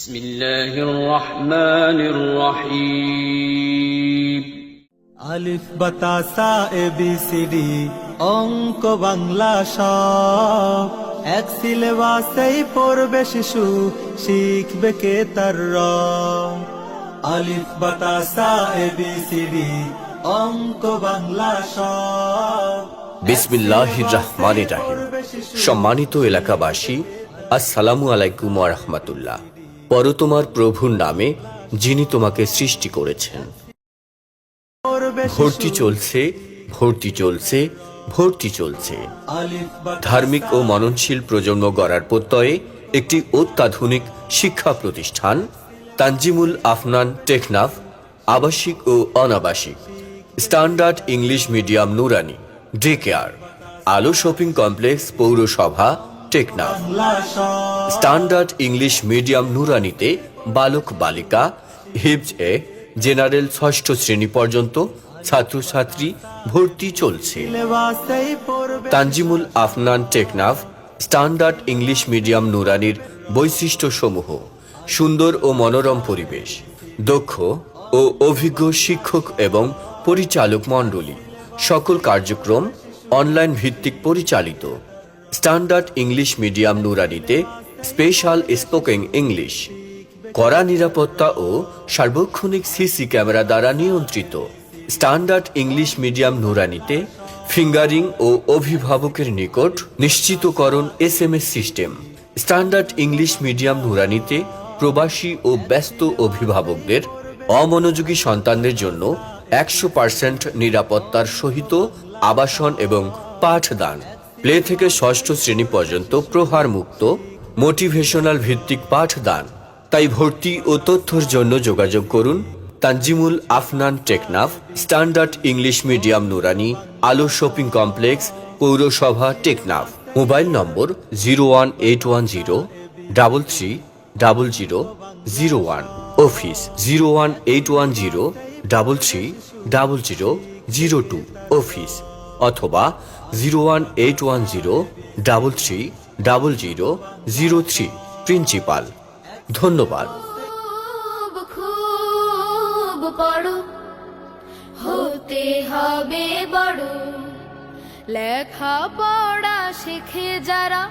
بسم الله الرحمن الرحيم আলিফ বাতাসা A B C D অঙ্ক বাংলা সব এক সিলেবাসেই পড়বে শিশু শিখবে কে তার র আলিফ বাতাসা এ বি সি ডি অঙ্ক বাংলা সব বিসমিল্লাহির রহমানির রাহিম সম্মানিত এলাকাবাসী আসসালামু আলাইকুম ওয়া রাহমাতুল্লাহ পর তোমার প্রভুর নামে যিনি তোমাকে সৃষ্টি করেছেন। ভর্তি চলছে ভর্তি চলছে ভর্তি চলছে। ধার্মিক ও মননশীল প্রজন্ম গড়ার প্রত্যয়ে একটি অত্যাধুনিক শিক্ষা প্রতিষ্ঠান, তানজিমুল আফনান টেকনাফ, আবাসিক ও অনাবাসিক, standard English medium Nurani day care Alo shopping complex পৌরসভা টেকনাফ। স্ট্যান্ডার্ড ইংলিশ মিডিয়াম নুরানিতে বালক বালিকা হিপস এ জেনারেল ষষ্ঠ শ্রেণি পর্যন্ত ছাত্রছাত্রী ভর্তি চলছে। Tanjimul Afnan Teknaf standard English medium নুরানির বৈশিষ্ট্যসমূহ, সুন্দর ও মনোরম পরিবেশ, দক্ষ ও অভিজ্ঞ শিক্ষক এবং পরিচালক মণ্ডলী, সকল কার্যক্রম অনলাইন ভিত্তিক পরিচালিত। স্ট্যান্ডার্ড ইংলিশ মিডিয়াম নুরানিতে স্পেশাল স্পোকিং ইংলিশ কড়া নিরাপত্তা ও সার্বক্ষণিক সিসি ক্যামেরা দ্বারা নিয়ন্ত্রিত। স্ট্যান্ডার্ড ইংলিশ মিডিয়াম নুরানিতে ফিঙ্গারিং ও অভিভাবকের নিকট নিশ্চিতকরণ S M S system. Standard English medium নুরানিতে প্রবাসী ও ব্যস্ত অভিভাবকদের অমনোযোগী সন্তানদের জন্য একশো পার্সেন্ট নিরাপত্তার সহিত আবাসন এবং পাঠদান। প্লে থেকে ষষ্ঠ শ্রেণি পর্যন্ত প্রহার মুক্ত, মোটিভেশনাল ভিত্তিক পাঠদান। তাই ভর্তি ও তথ্যর জন্য যোগাযোগ করুন Tanjimul Afnan Teknaf, standard English medium Nurani, Alo shopping complex, পৌরসভা Teknaf. Mobile number zero one eight one zero, double three, double zero zero one. Office zero one eight one zero, double three, double zero zero two. Office অথবা zero one eight one zero double three double zero zero three. Principal, ধন্যবাদ। হতে হবে বড়। লেখা পড়া শিখে যারা